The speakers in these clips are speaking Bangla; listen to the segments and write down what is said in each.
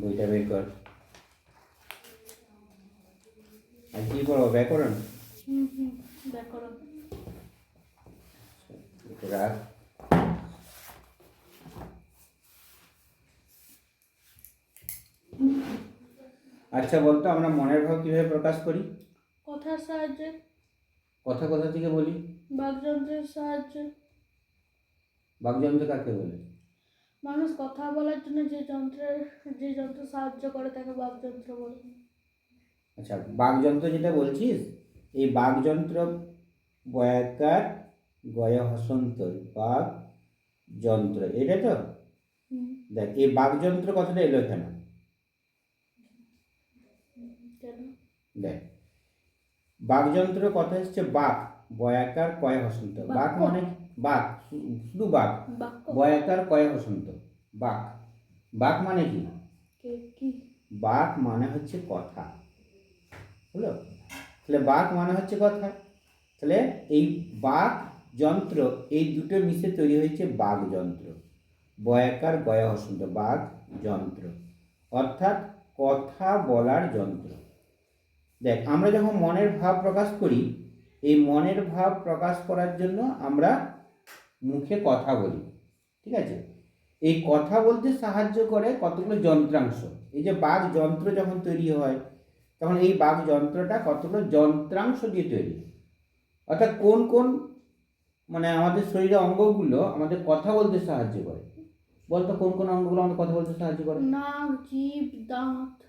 বইটা বের কর। আর কি করব? ব্যাকরণ ব্যাকরণ রাখ। আচ্ছা বলতো আমরা মনের ভাব কীভাবে প্রকাশ করি? কথার সাহায্যে। কথা কোথা থেকে বলি? বাকযন্ত্রের সাহায্যে। বাকযন্ত্র কাকে বলে? মানুষ কথা বলার জন্য যে যন্ত্রের যে যন্ত্র সাহায্য করে তাকে বাকযন্ত্র বলে। আচ্ছা বাকযন্ত্র যেটা বলছিস এই বাকযন্ত্র বয়াকার গয় হসন্ত বাক যন্ত্র এটা তো? দেখ এই বাকযন্ত্র কথাটা এলো কেন? দেখ বাকযন্ত্র কথা হচ্ছে বাক বয়াকার কয় হসন্ত বাক বাক্য। মানে বাক শুধু বাক। বয়াকার কয় হসন্ত বাক। বাক মানে কি? বাক মানে হচ্ছে কথা। হলো তাহলে বাক মানে হচ্ছে কথা। তাহলে এই বাক যন্ত্র এই দুটো মিশে তৈরি হয়েছে বাক যন্ত্র। বয়াকার গয়া হসন্ত বাক যন্ত্র। অর্থাৎ কথা বলার যন্ত্র। দেখ আমরা যখন মনের ভাব প্রকাশ করি এই মনের ভাব প্রকাশ করার জন্য আমরা মুখে কথা বলি ঠিক আছে? এই কথা বলতে সাহায্য করে কতগুলো যন্ত্রাংশ। এই যে বাঘ যন্ত্র যখন তৈরি হয় তখন এই বাঘ যন্ত্রটা কতগুলো যন্ত্রাংশ দিয়ে তৈরি অর্থাৎ কোন কোন মানে আমাদের শরীরের অঙ্গগুলো আমাদের কথা বলতে সাহায্য করে? বলতো কোন কোন অঙ্গগুলো আমাদের কথা বলতে সাহায্য করে? নাক জিভ দাঁত।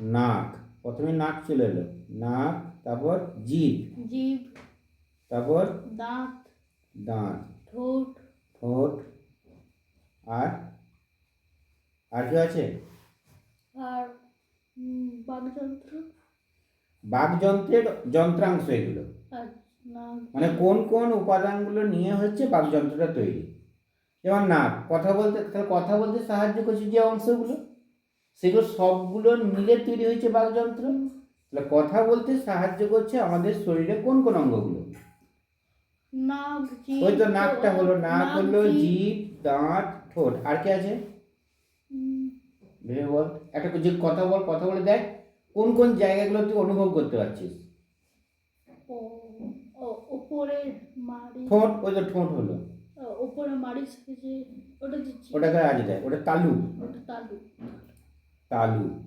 নাক প্রথমে নাক চলে এলো। নাক তারপর জিভ। জিভ। তারপর দাঁত। দাঁত। ঠোঁট ঠোঁট আর? আর কি আছে? আর উম, বাকযন্ত্র। বাকযন্ত্রের যন্ত্রাংশ এগুলো। আর মানে কোন কোন উপাদানগুলো নিয়ে হচ্ছে বাকযন্ত্রটা তৈরি? যেমন নাক কথা বলতে তাহলে কথা বলতে সাহায্য করছে যে অংশগুলো? সেগুলো সবগুলো মিলে তৈরি হয়েছে বাকযন্ত্র? তাহলে কথা বলতে সাহায্য করছে আমাদের শরীরে কোন কোন অঙ্গগুলো? নাক জিভ ওই তো নাকটা হলো নাক হলো জিভ, দাঁত ঠোঁট। আর কি আছে? ভেবে বল। একটা যে কথা বল কথা বলে দেখ কোন কোন জায়গাগুলো তুই অনুভব করতে পারছিস? ও- ও- ওপরে ঠোঁট ওই তো ঠোঁট হলো। মাড়ির সাথে যে ওটা ওটাকে আজ দেখ ওটা তালু। ওটা তালু। তালু।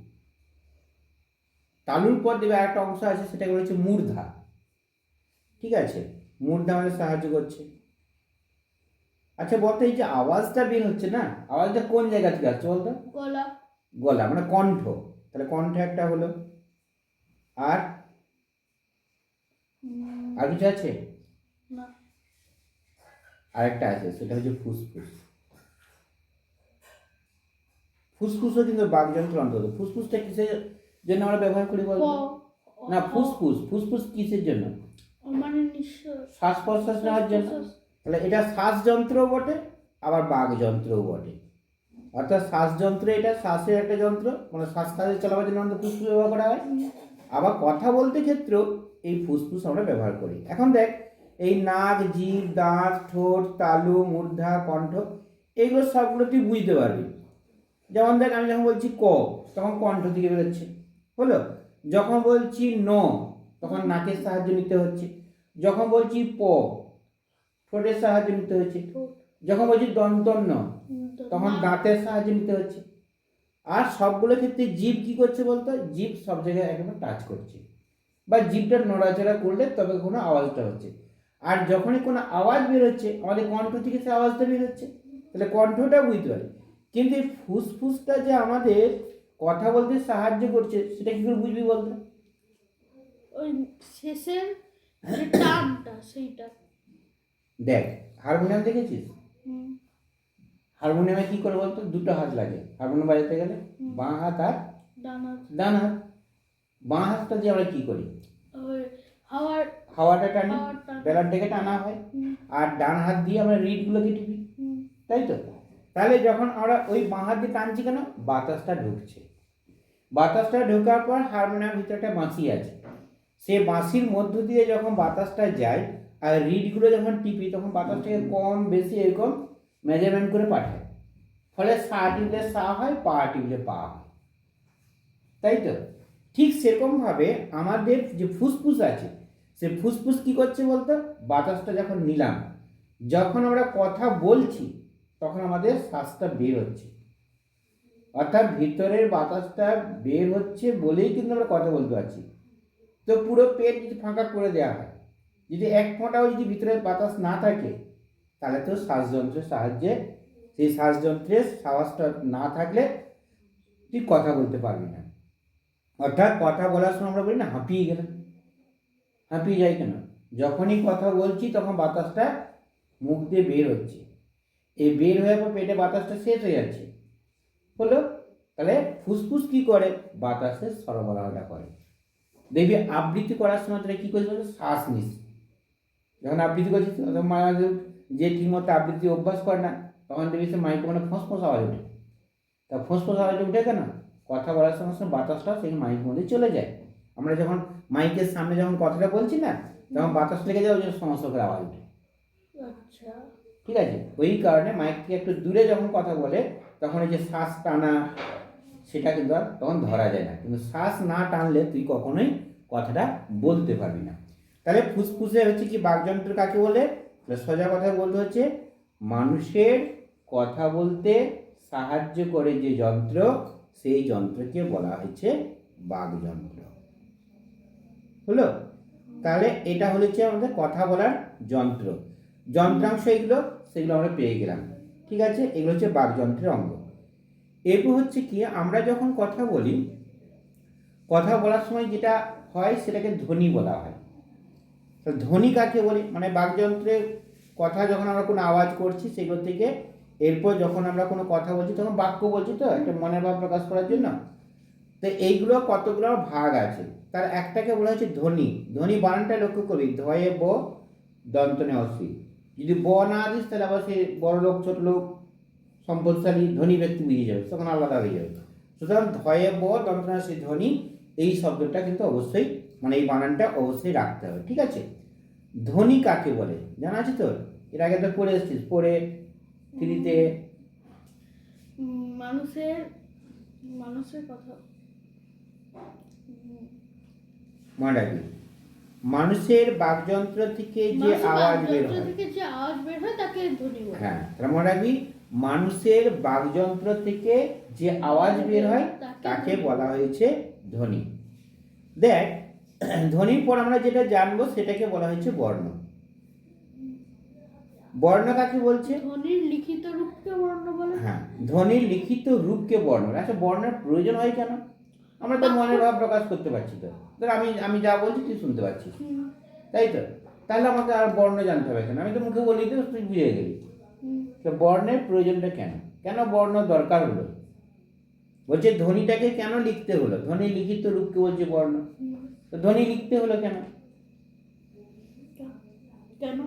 তালুর পর দেবে একটা অংশ আছে সেটাকে বলেছে মূর্ধা। ঠিক আছে? মূর্ধা আমাদের সাহায্য করছে। আচ্ছা বলতো এই যে আওয়াজটা বের হচ্ছে না আওয়াজটা কোন জায়গা থেকে আসছে বলতো গলা। গলা মানে কণ্ঠ। তাহলে কণ্ঠ একটা হলো। আর? আর কিছু আছে? আরেকটা আছে সেটা হচ্ছে ফুসফুস। ফুসফুসও কিন্তু বাকযন্ত্র অন্তর্গত। ফুসফুসটা কিসের জন্য আমরা ব্যবহার করি বলতো না ফুসফুস। ফুসফুস কিসের জন্য? শ্বাস প্রশ্বাস নেওয়ার জন্য? তাহলে এটা শ্বাসযন্ত্রও বটে আবার বাকযন্ত্রও বটে। অর্থাৎ শ্বাসযন্ত্র এটা শ্বাসের একটা যন্ত্র মানে শ্বাস কাজে চালাবার জন্য আমাদের ফুসফুস ব্যবহার করা হয়। আবার কথা বলতে ক্ষেত্রেও এই ফুসফুস আমরা ব্যবহার করি। এখন দেখ এই নাক জিভ দাঁত ঠোঁট তালু মূর্ধা কণ্ঠ এগুলো সবগুলো তুই বুঝতে পারবি। যেমন দেখ আমি যখন বলছি ক তখন কণ্ঠ থেকে বেরোচ্ছে। হলো? যখন বলছি ন তখন নাকের সাহায্য নিতে হচ্ছে। যখন বলছি প ঠোঁটের সাহায্য নিতে হচ্ছে। যখন বলছি দন্তন্য তখন দাঁতের সাহায্য নিতে হচ্ছে। আর সবগুলো ক্ষেত্রে জীব কি করছে বলতো? জীব সব জায়গায় একেবারে টাচ করছে। বা জীবটা নড়াচড়া করলে তবে কোনো আওয়াজটা হচ্ছে। আর যখনই কোনো আওয়াজ বের হচ্ছে আমাদের কণ্ঠ থেকে সে আওয়াজটা বের হচ্ছে তাহলে কণ্ঠটা বুঝতে পারি। কিন্তু এই ফুসফুসটা যে আমাদের কথা বলতে সাহায্য করছে সেটা কি করে বুঝবি বলতো? ওই শেষের যে টানটা সেইটা। দেখ হারমোনিয়াম দেখেছিস? হারমোনিয়ামে কি করে বলতো? দুটো হাত লাগে। হারমোনিয়াম বাজাতে গেলে বাঁ হাত আর ডানা ডান হাত। বাঁ হাতটা দিয়ে আমরা কি করি? হাওয়াটা টানি। বেলার দিকে টানা হয়। আর ডান হাত দিয়ে আমরা রিডগুলোকে টিপি তাই তো? তাহলে যখন আমরা ওই বাঁ হাত দিয়ে টানছি কেন? বাতাসটা ঢুকছে। বাতাসটা ঢোকার পর হারমোনিয়াম ভিতরে একটা বাঁশি আছে। সে বাঁশির মধ্য দিয়ে যখন বাতাসটা যায় আর রিডগুলো যখন টিপি তখন বাতাসটাকে কম বেশি এরকম মেজারমেন্ট করে পাঠায়। ফলে সা টিপলে সা হয় পা টিপলে পা হয়। তাই তো? ঠিক সেরকমভাবে আমাদের যে ফুসফুস আছে সে ফুসফুস কি করছে বলতো? বাতাসটা যখন নিলাম যখন আমরা কথা বলছি তখন আমাদের শ্বাসটা বের হচ্ছে। অর্থাৎ ভিতরের বাতাসটা বের হচ্ছে বলেই কিন্তু আমরা কথা বলতে পারছি। তো পুরো পেট যদি ফাঁকা করে দেওয়া হয়, যদি এক ফোঁটাও যদি ভিতরের বাতাস না থাকে, তাহলে তো শ্বাসযন্ত্রের সাহায্যে, সেই শ্বাসযন্ত্রের সাহসটা না থাকলে তুই কথা বলতে পারবি না। অর্থাৎ কথা বলার সময় আমরা বলি, না, হাঁপিয়ে গেলাম। হাঁপিয়ে যাই কেন? যখনই কথা বলছি, তখন বাতাসটা মুখ দিয়ে বের হচ্ছে। এই বের হয়ে পর পেটে বাতাসটা শেষ হয়ে যাচ্ছে। হলো, তাহলে ফুসফুস কি করে? বাতাসের সরবরাহটা করে। দেখবি আবৃত্তি করার সময় তাহলে কী করছিস বলতো? শ্বাস নিস। যখন আবৃত্তি করছিস তখন মাঝে যে ঠিকমতো আবৃত্তি অভ্যাস করে না তখন দেখবি সে মাইকে মানে ফোঁস ফোঁস আওয়াজ ওঠে। তা ফোঁস ফোঁস আওয়াজ উঠে কেন? কথা বলার সঙ্গে সঙ্গে বাতাসটা সেই মাইকের মধ্যে চলে যায়। আমরা যখন মাইকের সামনে যখন কথাটা বলছি না তখন বাতাস লেগে যায় ওই জন্য সমস্যা করে আওয়াজ ওঠে। আচ্ছা। ঠিক আছে? ওই কারণে মাইক থেকে একটু দূরে যখন কথা বলে তখন এই যে শ্বাস টানা সেটা কিন্তু আর তখন ধরা যায় না। কিন্তু শ্বাস না টানলে তুই কখনোই কথাটা বলতে পারবি না। তাহলে ফুসফুসে হচ্ছে কি বাকযন্ত্র কাকে বলে? সোজা কথা বলতে হচ্ছে মানুষের কথা বলতে সাহায্য করে যে যন্ত্র, সেই যন্ত্রকে বলা হয়েছে বাকযন্ত্র। হলো? তাহলে এটা হচ্ছে আমাদের কথা বলার যন্ত্র। যন্ত্রাংশ এগুলো, সেগুলো আমরা পেয়ে গেলাম। ঠিক আছে? এগুলো হচ্ছে বাকযন্ত্রের অঙ্গ। এরপর হচ্ছে কি, আমরা যখন কথা বলি, কথা বলার সময় যেটা হয় সেটাকে ধ্বনি বলা হয়। তো ধ্বনি কাকে বলি? মানে বাকযন্ত্রের কথা যখন আমরা কোনো আওয়াজ করছি সেগুলো থেকে, এরপর যখন আমরা কোনো কথা বলছি তখন বাক্য বলছি তো, একটা মনের ভাব প্রকাশ করার জন্য। তো এইগুলো কতগুলো ভাগ আছে? তার একটাকে বলা হচ্ছে ধ্বনি। ধ্বনি বানানটা লক্ষ্য করবি, ধয়ে ব, দন্তনে অসি যদি ব না দিস তাহলে আবার সে বড় লোক, ছোট লোক সম্পদশালী ধনী ব্যক্তি বুঝে যাবে তখন আলাদা হয়ে যাবে। সুতরাং ধয়ে ব দন্তনে অসি ধ্বনি এই শব্দটা কিন্তু অবশ্যই মানে এই বানানটা অবশ্যই রাখতে হবে ঠিক আছে? ধ্বনি কাকে বলে? জানা আছে তোর? এর আগে তো পড়ে এসেছিস পড়ে উম, মানুষের মানুষের কথা। মনে রাখবি মানুষের বাকযন্ত্র থেকে যে আওয়াজ বের হয়। থেকে যে আওয়াজ বের হয় তাকে ধ্বনি বলে। হ্যাঁ তার মনে রাখবি মানুষের বাকযন্ত্র থেকে যে আওয়াজ বের হয় তাকে বলা হয়েছে ধ্বনি। দেখ ধ্বনির পর আমরা যেটা জানব সেটাকে বলা হয়েছে বর্ণ। বর্ণ কাকে বলছে? ধ্বনির লিখিত রূপকে বর্ণ বলে। হ্যাঁ ধ্বনির লিখিত রূপকে বর্ণ। আচ্ছা বর্ণের প্রয়োজন হয় কেন? আমরা তো মনের ভাব প্রকাশ করতে পারছি তো। ধর আমি আমি যা বলছি তুই শুনতে পাচ্ছিস। তাই তো? তাহলে আমাকে আর বর্ণ জানতে হবে কেন? আমি তো মুখে বলি তো তুই বুঝে গেলি। তো বর্ণের প্রয়োজনটা কেন? কেন বর্ণ দরকার হলো? বলছে ধ্বনিটাকে কেন লিখতে হলো? ধ্বনি লিখিত রূপকে বলছে বর্ণ? তো ধ্বনি লিখতে হলো কেন? কেন?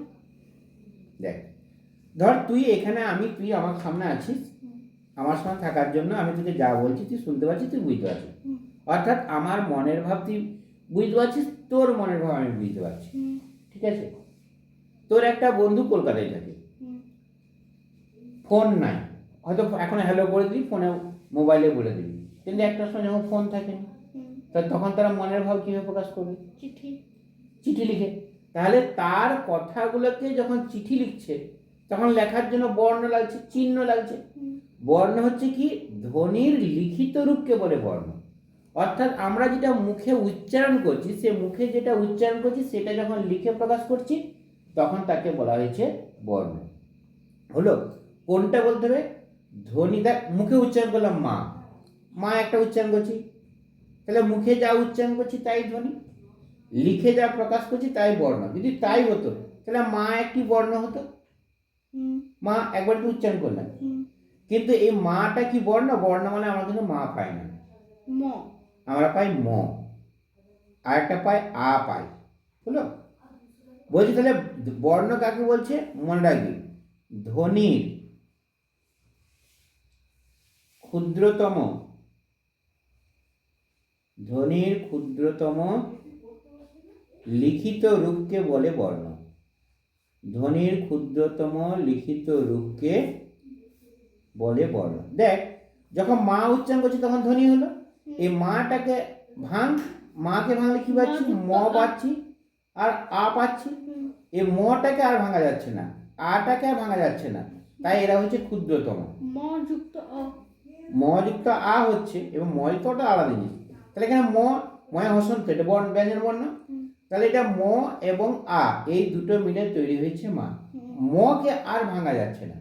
দেখ ধর তুই এখানে আমি তুই আমার সামনে আছিস আমার সামনে থাকার জন্য আমি তোকে যা বলছি তুই শুনতে পাচ্ছিস তুই বুঝতে পারছিস। অর্থাৎ আমার মনের ভাব তুই বুঝতে পারছিস তোর মনের ভাব আমি বুঝতে পারছি। ঠিক আছে? তোর একটা বন্ধু কলকাতায় থাকে। ফোন নাই। হয়তো এখন হ্যালো করে দিবি ফোনে মোবাইলে বলে দিবি। কিন্তু একটা সময় যখন ফোন থাকে তখন তারা মনের ভাব কীভাবে প্রকাশ করবে? চিঠি। চিঠি লিখে। তাহলে তার কথাগুলোকে যখন চিঠি লিখছে তখন লেখার জন্য বর্ণ লাগছে চিহ্ন লাগছে। বর্ণ হচ্ছে কি? ধ্বনির লিখিত রূপকে বলে বর্ণ। অর্থাৎ আমরা যেটা মুখে উচ্চারণ করছি সে মুখে যেটা উচ্চারণ করছি সেটা যখন লিখে প্রকাশ করছি তখন তাকে বলা হয়েছে বর্ণ। হলো কোনটা বলতে হবে? ধ্বনি দেখ মুখে উচ্চারণ করলাম মা। মা একটা উচ্চারণ করছি। তাহলে মুখে যা উচ্চারণ করছি তাই ধ্বনি। লিখে যা প্রকাশ করছি তাই বর্ণ। যদি তাই হতো তাহলে মা একটি বর্ণ হতো। মা একবার তো উচ্চারণ করলাম। কিন্তু এই মাটা কি বর্ণ? বর্ণ মানে আমরা কিন্তু মা পাই না। ম। আমরা পাই ম। আর একটা পাই আ পাই। হলো? বলছি তাহলে বর্ণ কাকে বলছে? মনে রাখবি। ধ্বনির ক্ষুদ্রতম। ধ্বনির ক্ষুদ্রতম লিখিত রূপকে বলে বর্ণ। ধ্বনির ক্ষুদ্রতম লিখিত রূপকে বলে বর্ণ। দেখ যখন মা উচ্চারণ করছে তখন ধ্বনি হলো। এই মাটাকে ভাঙ মাকে ভাঙলে কি পাচ্ছি? ম। পাচ্ছি আর আ পাচ্ছি। এই মটাকে আর ভাঙা যাচ্ছে না আটাকে আর ভাঙা যাচ্ছে না। তাই এরা হচ্ছে ক্ষুদ্রতম। ম যুক্ত অ। মযুক্ত আ হচ্ছে এবং মযুক্তটা আলাদা জিনিস। তাহলে এখানে ম ময় হসন্ত এটা বর্ণ ব্যঞ্জন বর্ণ। তাহলে এটা ম এবং আ, এই দুটো মিলে তৈরি হয়েছে মা। মকে আর ভাঙা যাচ্ছে না।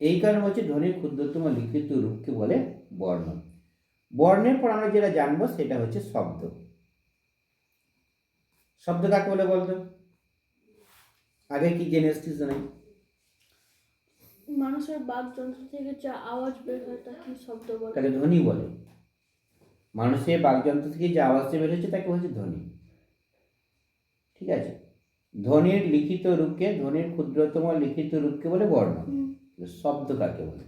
এই কারণে হচ্ছে ধ্বনির ক্ষুদ্রতম, লিখিত রূপকে বলে বর্ণ। বর্ণের পর আমরা যেটা জানব সেটা হচ্ছে শব্দ। শব্দ কাকে বলে বলতো? আগে কি জেনে এসছিস নাই? মানুষের বাক যন্ত্র থেকে যা আওয়াজ বের হয় তাকে শব্দ বলে? তাকে ধ্বনি বলে। মানুষের বাকযন্ত্র থেকে যে আওয়াজটা বের হচ্ছে তাকে হচ্ছে ধ্বনি। ঠিক আছে? ধ্বনির লিখিত রূপকে ধ্বনির ক্ষুদ্রতম লিখিত রূপকে বলে বর্ণ। শব্দ কাকে বলে?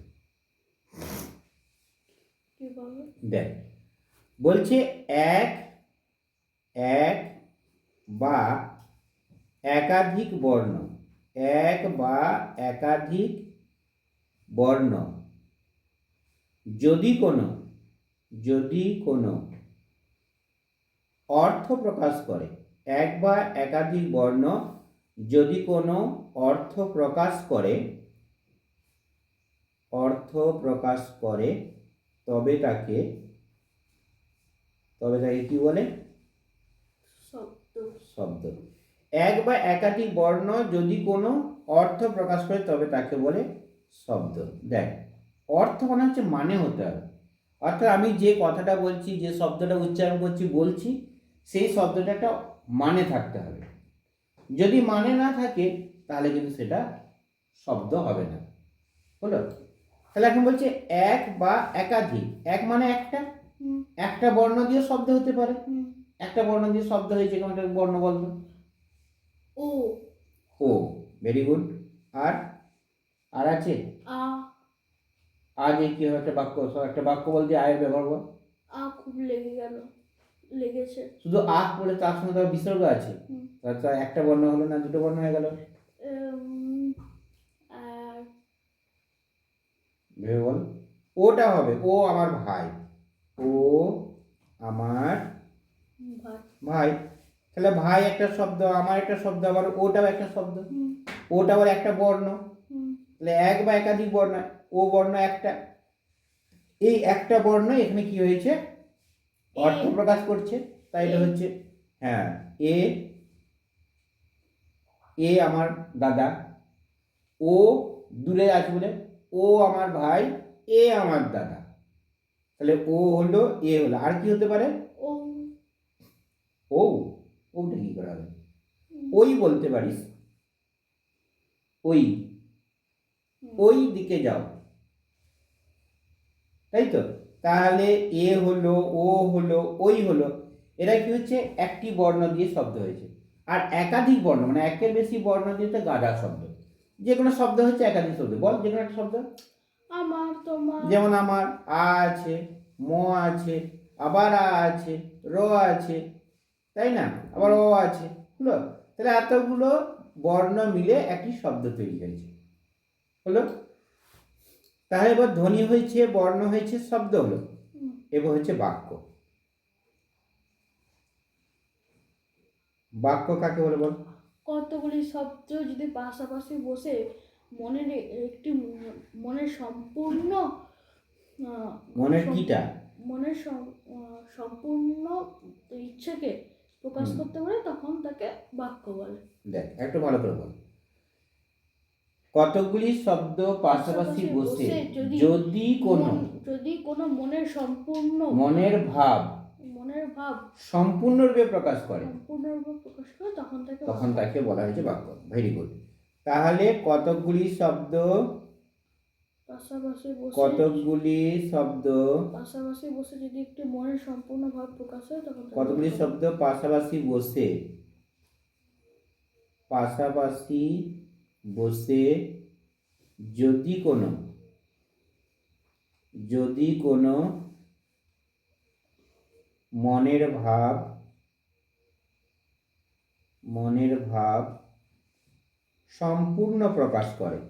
দেখ বলছে এক এক বা একাধিক বর্ণ। এক বা একাধিক বর্ণ। যদি কোনো যদি কোনো অর্থ প্রকাশ করে এক বা একাধিক বর্ণ যদি কোনো অর্থ প্রকাশ করে অর্থ প্রকাশ করে তবে তাকে তবে তাকে কি বলে? শব্দ। শব্দ। এক বা একাধিক বর্ণ যদি কোনো অর্থ প্রকাশ করে তবে তাকে বলে শব্দ। দেখ অর্থ মানে হচ্ছে মানে হতে হবে। অর্থাৎ আমি যে কথাটা বলছি যে শব্দটা উচ্চারণ করছি বলছি সেই শব্দটা একটা মানে থাকতে হবে। যদি মানে না থাকে তাহলে কিন্তু সেটা শব্দ হবে না। হলো? তাহলে এখন বলছে এক বা একাধিক। এক মানে একটা? একটা বর্ণ দিয়ে শব্দ হতে পারে। একটা বর্ণ দিয়ে শব্দ হয়েছে কেমন একটা বর্ণ বলতো ও। ও ভেরি গুড আর আর আছে? আ। এই কি হবে একটা বাক্য? একটা বাক্য বলতে আয়ের ব্যবহার কর আ খুব লেগে গেল। লেগেছে। শুধু আহ বলে তার সঙ্গে তার বিসর্গ আছে। তার একটা বর্ণ হলো না দুটো বর্ণ হয়ে গেল। ভেবে বল। ওটা হবে ও আমার ভাই। ও আমার ভাই। তাহলে ভাই একটা শব্দ আমার একটা শব্দ আবার ওটাও একটা শব্দ। ওটা আবার একটা বর্ণ। তাহলে এক বা একাধিক বর্ণ ও বর্ণ একটা। এই একটা বর্ণ এখানে কি হয়েছে? অর্থ প্রকাশ করছে। তাই হচ্ছে হ্যাঁ এ এ আমার দাদা ও দূরে আছে বলে ও আমার ভাই এ আমার দাদা। তাহলে ও হলো এ হলো। আর কি হতে পারে? ও। ও ওটা কি করা হবে ওই বলতে পারিস। ওই। ওই দিকে যাও। তাই তো? তাহলে এ হলো ও হলো ওই হলো। এরা কি হচ্ছে? একটি বর্ণ দিয়ে শব্দ হয়েছে। আর একাধিক বর্ণ মানে একের বেশি বর্ণ দিয়ে তো গাদা শব্দ। যে কোনো শব্দ হচ্ছে একাধিক শব্দ। বল যে কোনো একটা শব্দ। আমার তোমার। যেমন আমার আ আছে ম আছে আবার আ আছে র আছে তাই না? আবার ও আছে। হলো? তাহলে এতগুলো বর্ণ মিলে একটি শব্দ তৈরি হয়েছে। হলো? তাহলে এবার ধ্বনি হয়েছে বর্ণ হয়েছে শব্দ হলো। এবার হচ্ছে বাক্য। বাক্য কাকে বলে বল? কতগুলি শব্দ যদি পাশাপাশি বসে মনের একটি মনের সম্পূর্ণ মনের কিটা? মনের সম্পূর্ণ ইচ্ছেকে প্রকাশ করতে পারে তখন তাকে বাক্য বলে। দেখ একটু ভালো করে বল। কতগুলি শব্দ পাশাপাশি বসে? যদি কোনো। যদি কোনো মনের সম্পূর্ণ মনের ভাব। মনের ভাব সম্পূর্ণরূপে প্রকাশ করে। সম্পূর্ণরূপে প্রকাশ করে তখন তাকে তখন তাকে বলা হয়েছে বাক্য। ভেরি গুড তাহলে কতকগুলি শব্দ? পাশাপাশি বসে কতকগুলি শব্দ? পাশাপাশি বসে যদি একটি মনের সম্পূর্ণ ভাব প্রকাশ হয় তখন কতগুলি শব্দ? পাশাপাশি বসে। পাশাপাশি বসে যদি কোনো যদি কোনো মনের ভাব মনের ভাব সম্পূর্ণ প্রকাশ করে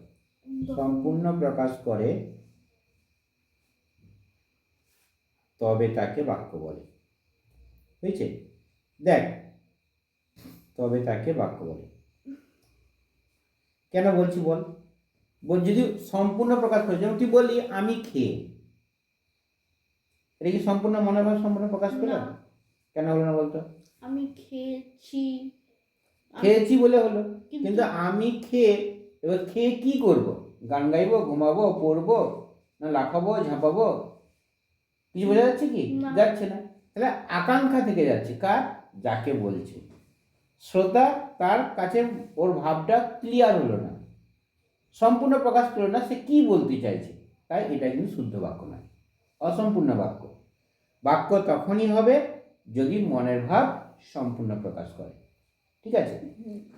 সম্পূর্ণ। প্রকাশ করে তবে তাকে বাক্য বলে। বুঝছে দেখ তবে তাকে বাক্য বলে। কেন বলছি বল? বল যদি সম্পূর্ণ প্রকাশ করে যেমন তুই বললি আমি খেয়ে। এটা কি সম্পূর্ণ মনের ভাব সম্পূর্ণ প্রকাশ পেল কেন হলো না বলতো? আমি খেয়েছি। খেয়েছি বলে হলো। কিন্তু- কিন্তু আমি খেয়ে এবার খেয়ে কি করব? গান গাইবো ঘুমাবো পড়ব না লাফাবো ঝাঁপাবো? কিছু বোঝা যাচ্ছে কি? যাচ্ছে না। তাহলে আকাঙ্ক্ষা থেকে যাচ্ছে। কার? যাকে বলছে। শ্রোতা তার কাছে ওর ভাবটা ক্লিয়ার হলো না। সম্পূর্ণ প্রকাশ করল না সে কি বলতে চাইছে তাই এটা কিন্তু শুদ্ধ বাক্য নয় অসম্পূর্ণ বাক্য। বাক্য তখনই হবে যদি মনের ভাব সম্পূর্ণ প্রকাশ করে। ঠিক আছে?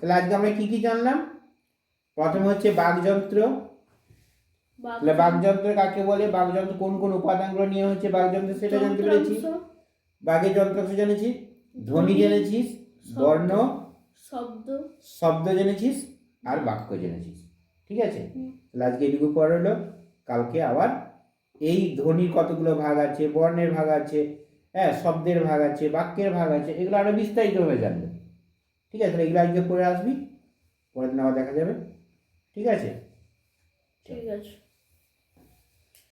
তাহলে আজকে আমরা কি কি জানলাম? প্রথমে হচ্ছে বাকযন্ত্র। বাক- তাহলে বাকযন্ত্র। কাকে বলে? বাকযন্ত্র কোন কোন উপাদানগুলো নিয়ে হচ্ছে বাকযন্ত্র সেটা জানতে পেরেছি। বাঘের যন্ত্রাংশ জেনেছি ধ্বনি জেনেছিস বর্ণ। শব্দ। শব্দ জেনেছিস আর বাক্য জেনেছিস। ঠিক আছে? তাহলে আজকে এটুকু পড়া হলো। কালকে আবার এই ধ্বনির কতগুলো ভাগ আছে বর্ণের ভাগ আছে হ্যাঁ শব্দের ভাগ আছে বাক্যের ভাগ আছে এগুলো আরও বিস্তারিতভাবে জানবে। ঠিক আছে? তাহলে এগুলো আজকে পড়ে আসবি। পরের দিন আবার দেখা যাবে। ঠিক আছে? ঠিক আছে।